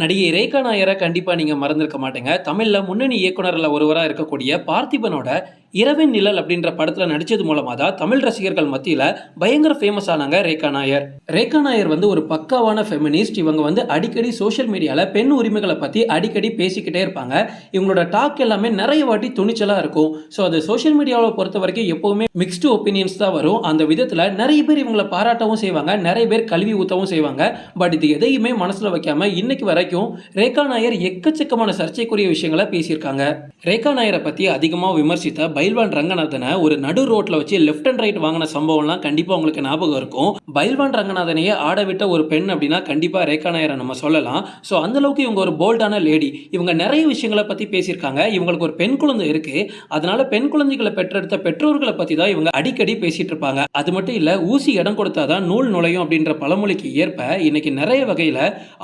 நடிகை ரேகா நாயரை கண்டிப்பாக நீங்கள் மறந்துருக்க மாட்டேங்க. தமிழில் முன்னணி இயக்குனரில் ஒருவராக இருக்கக்கூடிய பார்த்திபனோட இரவின் நிழல் அப்படின்ற படத்தில் நடித்தது மூலமாக தான் தமிழ் ரசிகர்கள் மத்தியில் பயங்கர ஃபேமஸ் ஆனாங்க ரேகா நாயர். ரேகா நாயர் வந்து ஒரு பக்காவான ஃபெமினிஸ்ட் இவங்க வந்து அடிக்கடி சோஷியல் மீடியாவில் பெண் உரிமைகளை பற்றி அடிக்கடி பேசிக்கிட்டே இருப்பாங்க. இவங்களோட டாக் எல்லாமே நிறைய வாட்டி துணிச்சலாக இருக்கும். ஸோ அது சோஷியல் மீடியாவில் பொறுத்த வரைக்கும் எப்போவுமே மிக்ஸ்டு ஒப்பீனியன்ஸ் தான் வரும். அந்த விதத்தில் நிறைய பேர் இவங்களை பாராட்டவும் செய்வாங்க. நிறைய பேர் கல்வி ஊத்தவும் செய்வாங்க. பட் இது எதையுமே மனசில் வைக்காமல் இன்னைக்கு வரைக்கும் ரேகா நாயர் எக்கச்சக்கமான சர்ச்சைக்குரிய விஷயங்களை பேசியிருக்காங்க. ரேகா நாயரை பற்றி அதிகமாக விமர்சித்த பைல்வான் ரங்கநாதனை ஒரு நடு ரோட்ல வச்சு லெஃப்ட் அண்ட் ரைட் வாங்கின சம்பவம்லாம் கண்டிப்பா உங்களுக்கு ஞாபகம் இருக்கும். பைல்வான் ரங்கநாதனையே ஆட விட்ட ஒரு பெண் அப்படின்னா கண்டிப்பா ரேகா நாயரை நம்ம சொல்லலாம். ஸோ அந்த அளவுக்கு இவங்க ஒரு போல்டான லேடி இவங்க நிறைய விஷயங்களை பத்தி பேசியிருக்காங்க. இவங்களுக்கு ஒரு பெண் குழந்தை இருக்கு. அதனால பெண் குழந்தைகளை பெற்றெடுத்த பெற்றோர்களை பத்தி தான் இவங்க அடிக்கடி பேசிட்டு இருப்பாங்க. அது மட்டும் இல்ல ஊசி இடம் கொடுத்தாதான் நூல் நுழையும் அப்படின்ற பழமொழிக்கு ஏற்ப இன்னைக்கு நிறைய வகையில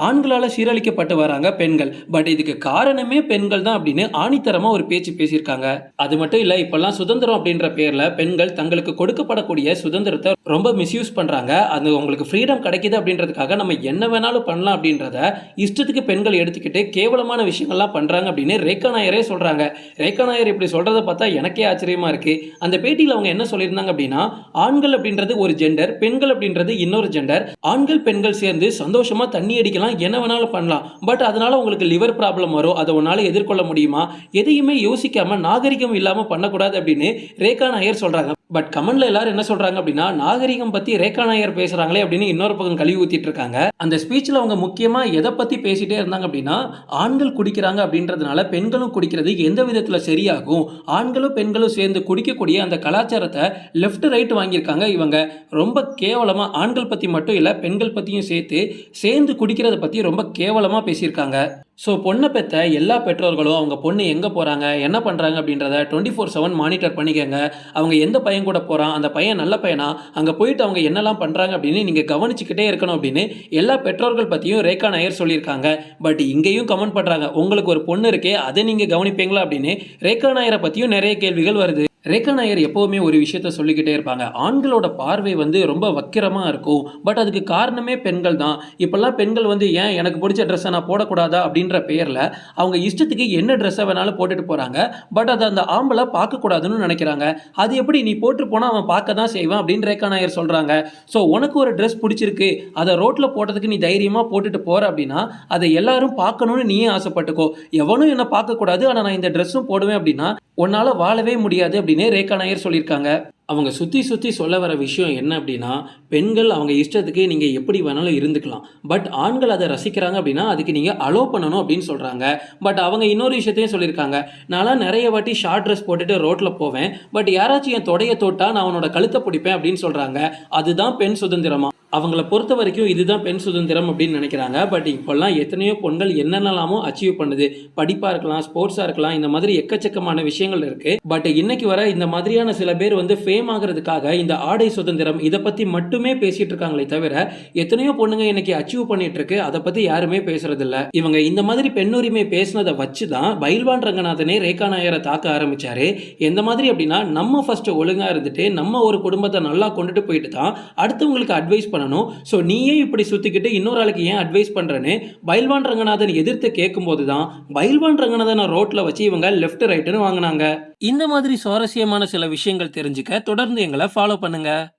ஆண்களால சீரழிக்கப்பட்டு வராங்க பெண்கள். பட் இதுக்கு காரணமே பெண்கள் தான் அப்படின்னு ஆணித்தரமா ஒரு பேச்சு பேசியிருக்காங்க. அது மட்டும் இல்ல இப்பெல்லாம் சுதந்திரம் அப்படின்ற பேர்ல பெண்கள் தங்களுக்கு கொடுக்கப்படக்கூடிய சுதந்திரத்தை ரொம்ப மிஸ்யூஸ் பண்றாங்க. அது உங்களுக்கு ஃப்ரீடம் கிடைக்குது அப்படின்றதுக்காக நம்ம என்ன வேணாலும் பண்ணலாம் அப்படின்றத இஷ்டத்துக்கு பெண்கள் எடுத்துக்கிட்டு கேவலமான விஷயங்கள்லாம் பண்றாங்க அப்படின்னு ரேகா நாயரே சொல்றாங்க. ரேகா நாயர் இப்படி சொல்கிறத பார்த்தா எனக்கே ஆச்சரியமா இருக்கு. அந்த பேட்டியில் அவங்க என்ன சொல்லியிருந்தாங்க அப்படின்னா ஆண்கள் அப்படின்றது ஒரு ஜெண்டர் பெண்கள் அப்படின்றது இன்னொரு ஜெண்டர் ஆண்கள் பெண்கள் சேர்ந்து சந்தோஷமா தண்ணி அடிக்கலாம் என்ன வேணாலும் பண்ணலாம். பட் அதனால உங்களுக்கு லிவர் ப்ராப்ளம் வரும். அதை உன்னால் எதிர்கொள்ள முடியுமா? எதையுமே யோசிக்காம நாகரிகம் இல்லாம பண்ணக்கூடாது அப்படின்னு ரேகா நாயர் சொல்றாங்க. பட் கமெண்ட்ல எல்லாரும் என்ன சொல்றாங்க அப்படின்னா நாகரிகம் பத்தி ரேகா நாயர் பேசுறாங்களே அப்படின்னு இன்னொரு பக்கம் கழுவி ஊத்திட்டு இருக்காங்க. அந்த ஸ்பீச்ல அவங்க முக்கியமா எதை பத்தி பேசிட்டே இருந்தாங்க அப்படின்னா ஆண்கள் குடிக்கிறாங்க அப்படின்றதுனால பெண்களும் குடிக்கிறது எந்த விதத்துல சரியாகும்? ஆண்களும் பெண்களும் சேர்ந்து குடிக்கக்கூடிய அந்த கலாச்சாரத்தை லெஃப்ட் ரைட் வாங்கியிருக்காங்க இவங்க. ரொம்ப கேவலமா ஆண்கள் பத்தி மட்டும் இல்ல பெண்கள் பத்தியும் சேர்த்து சேர்ந்து குடிக்கிறத பத்தி ரொம்ப கேவலமா பேசியிருக்காங்க. ஸோ பொண்ணை பெற்ற எல்லா பெற்றோர்களும் அவங்க பொண்ணு எங்கே போகிறாங்க என்ன பண்ணுறாங்க அப்படின்றத டுவெண்ட்டி ஃபோர் செவன் மானிட்டர் பண்ணிக்கங்க. அவங்க எந்த பையன் கூட போகிறான் அந்த பையன் நல்ல பையனா அங்கே போயிட்டு அவங்க என்னெல்லாம் பண்ணுறாங்க அப்படின்னு நீங்கள் கவனிச்சுக்கிட்டே இருக்கணும் அப்படின்னு எல்லா பெற்றோர்கள் பற்றியும் ரேகா நாயர் சொல்லியிருக்காங்க. பட் இங்கேயும் கமெண்ட் பண்ணுறாங்க உங்களுக்கு ஒரு பொண்ணு இருக்கே அதை நீங்கள் கவனிப்பீங்களா அப்படின்னு ரேகா நாயரை பற்றியும் நிறைய கேள்விகள் வருது. ரேகா நாயர் எப்போவுமே ஒரு விஷயத்த சொல்லிக்கிட்டே இருப்பாங்க. ஆண்களோட பார்வை வந்து ரொம்ப வக்கிரமாக இருக்கும். பட் அதுக்கு காரணமே பெண்கள் தான். இப்போல்லாம் பெண்கள் வந்து ஏன் எனக்கு பிடிச்ச ட்ரெஸ்ஸை நான் போடக்கூடாதா? அப்படின்ற பேரில் அவங்க இஷ்டத்துக்கு என்ன ட்ரெஸ்ஸை வேணாலும் போட்டுட்டு போகிறாங்க பட் அதை அந்த ஆம்பளை பார்க்கக்கூடாதுன்னு நினைக்கிறாங்க. அது எப்படி நீ போட்டு போனால் அவன் பார்க்க தான் செய்வான்? அப்படின்னு ரேகா நாயர் சொல்கிறாங்க ஸோ உனக்கு ஒரு ட்ரெஸ் பிடிச்சிருக்கு. அதை ரோட்டில் போட்டதுக்கு நீ தைரியமாக போட்டுட்டு போகிற அப்படின்னா அதை எல்லாரும் பார்க்கணும்னு நீயே ஆசைப்பட்டுக்கோ. எவனும் என்னை பார்க்கக்கூடாது. ஆனால் நான் இந்த ட்ரெஸ்ஸும் போடுவேன் அப்படின்னா உன்னால் வாழவே முடியாது அப்படின்னு ரேகா நாயர் சொல்லியிருக்காங்க. அவங்க சுற்றி சுற்றி சொல்ல வர விஷயம் என்ன அப்படின்னா பெண்கள் அவங்க இஷ்டத்துக்கு நீங்கள் எப்படி வேணாலும் இருந்துக்கலாம். பட் ஆண்கள் அதை ரசிக்கிறாங்க அப்படின்னா அதுக்கு நீங்கள் அலோவ் பண்ணணும் அப்படின்னு சொல்கிறாங்க பட் அவங்க இன்னொரு விஷயத்தையும் சொல்லியிருக்காங்க. நான்லாம் நிறைய வாட்டி ஷார்ட் ட்ரெஸ் போட்டுட்டு ரோட்டில் போவேன். பட் யாராச்சும் என் தொடைய தொட்டால் நான் அவனோட கழுத்தை பிடிப்பேன் அப்படின்னு சொல்கிறாங்க அதுதான் பெண் சுதந்திரமா? அவங்கள பொறுத்த வரைக்கும் இதுதான் பெண் சுதந்திரம் அப்படின்னு நினைக்கிறாங்க. பட் இப்போல்லாம் எத்தனையோ பெண்கள் என்னென்னலாமோ அச்சீவ் பண்ணுது. படிப்பாக இருக்கலாம் ஸ்போர்ட்ஸாக இருக்கலாம் இந்த மாதிரி எக்கச்சக்கமான விஷயங்கள் இருக்குது பட் இன்னைக்கு வர இந்த மாதிரியான சில பேர் வந்து ஃபேம் ஆகிறதுக்காக இந்த ஆடை சுதந்திரம் இதை பற்றி மட்டுமே பேசிகிட்டு இருக்காங்களே தவிர எத்தனையோ பொண்ணுங்க இன்னைக்கு அச்சீவ் பண்ணிட்டு இருக்கு. அதை பற்றி யாருமே பேசுறதில்ல. இவங்க இந்த மாதிரி பெண்ணுரிமை பேசினதை வச்சு தான் பயில்வான் ரங்கநாதனே ரேகா நாயரை தாக்க ஆரம்பிச்சாரு. எந்த மாதிரி அப்படின்னா நம்ம ஃபர்ஸ்ட் ஒழுங்காக இருந்துட்டு நம்ம ஒரு குடும்பத்தை நல்லா கொண்டுட்டு போயிட்டு தான் அடுத்தவங்களுக்கு அட்வைஸ் பண்ணணும் ஸோ நீயே இப்படி சுத்திக்கிட்டு இன்னொரு ஆளுக்கு ஏன் அட்வைஸ் பண்றேன்னு? பயில்வான் ரங்கநாதன் எதிர்த்து கேட்கும்போது தான் பயில்வான் ரங்கநாதனை ரோட்டில் வச்சு இவங்க லெஃப்ட் ரைட்டுன்னு வாங்கினாங்க. இந்த மாதிரி சுவாரஸ்யமான சில விஷயங்கள் தெரிஞ்சுக்க தொடர்ந்து எங்களை ஃபாலோ பண்ணுங்க.